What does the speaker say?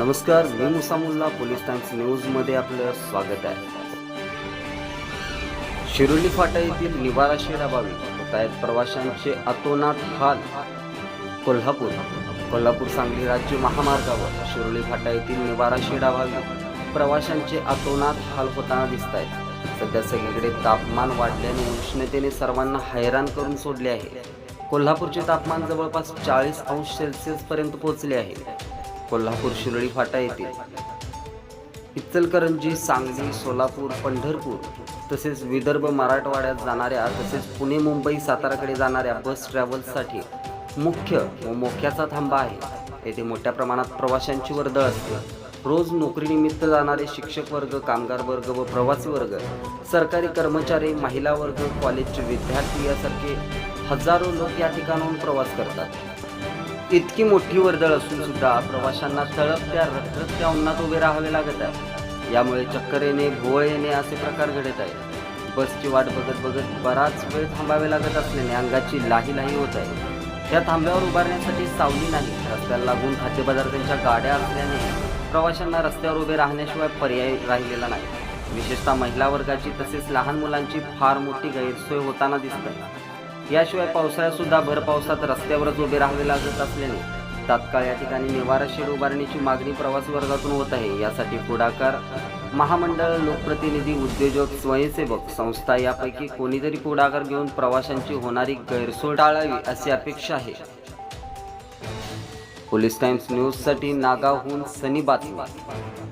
नमस्कार मी मुसामुल्ला police times न्यूजमध्ये आपलं स्वागत आहे. शिरोली फाटा येथील निवारा शेडाबावी होत आहेत प्रवाशांचे अतोनात हाल. कोल्हापूर कोल्हापूर सांगली राज्य महामार्गावर शिरोली फाटा येथील निवारा शेडाबावी प्रवाशांचे अतोनात हाल होताना दिसत आहेत सध्या सगळीकडे तापमान वाढल्याने उष्णतेने सर्वांना हैराण करून सोडले आहे. कोल्हापूरचे तापमान जवळपास चाळीस अंश सेल्सिअस पर्यंत पोहोचले आहे. कोल्हापूर शिरोळी फाटा येथील इचलकरंजी सांगली सोलापूर पंढरपूर तसेच विदर्भ मराठवाड्यात जाणाऱ्या तसेच पुणे मुंबई साताराकडे जाणाऱ्या बस ट्रॅव्हल्ससाठी मुख्य व मोक्याचा थांबा आहे. येथे मोठ्या प्रमाणात प्रवाशांची वर्दळ असते. रोज नोकरीनिमित्त जाणारे शिक्षक वर्ग कामगार वर्ग व प्रवासी वर्ग सरकारी कर्मचारी महिला वर्ग कॉलेजचे विद्यार्थी यासारखे हजारो लोक या ठिकाणाहून प्रवास करतात. इतकी मोठी वर्दळ असून सुद्धा प्रवाशांना तळपत्या रखरखत्या उन्हात उभे राहावे लागत आहे. यामुळे चक्कर येणे भोळ येणे असे प्रकार घडत आहे बसची वाट बघत बघत बराच वेळ थांबावे लागत असल्याने अंगाची लाही लाही होत आहे. या थांब्यावर उभारण्यासाठी सावली नाही. रस्त्याला लागून खाद्यपदार्थांच्या गाड्या असल्याने प्रवाशांना रस्त्यावर उभे राहण्याशिवाय पर्याय राहिलेला नाही. विशेषतः महिला वर्गाची तसेच लहान मुलांची फार मोठी गैरसोय होताना दिसत आहे. याशिवाय पावसाळ्यात सुद्धा भर पावसात रस्त्यावरच उभे राहावे लागत असल्याने तात्काळ या ठिकाणी निवारा शेड उभारण्याची मागणी प्रवासी वर्गातून होत आहे. यासाठी पुढाकार महामंडळ लोकप्रतिनिधी उद्योजक स्वयंसेवक संस्था यापैकी कोणीतरी पुढाकार घेऊन प्रवाशांची होणारी गैरसोय टाळावी अशी अपेक्षा आहे. पोलीस टाइम्स न्यूजसाठी नागावहून सनी बातमी.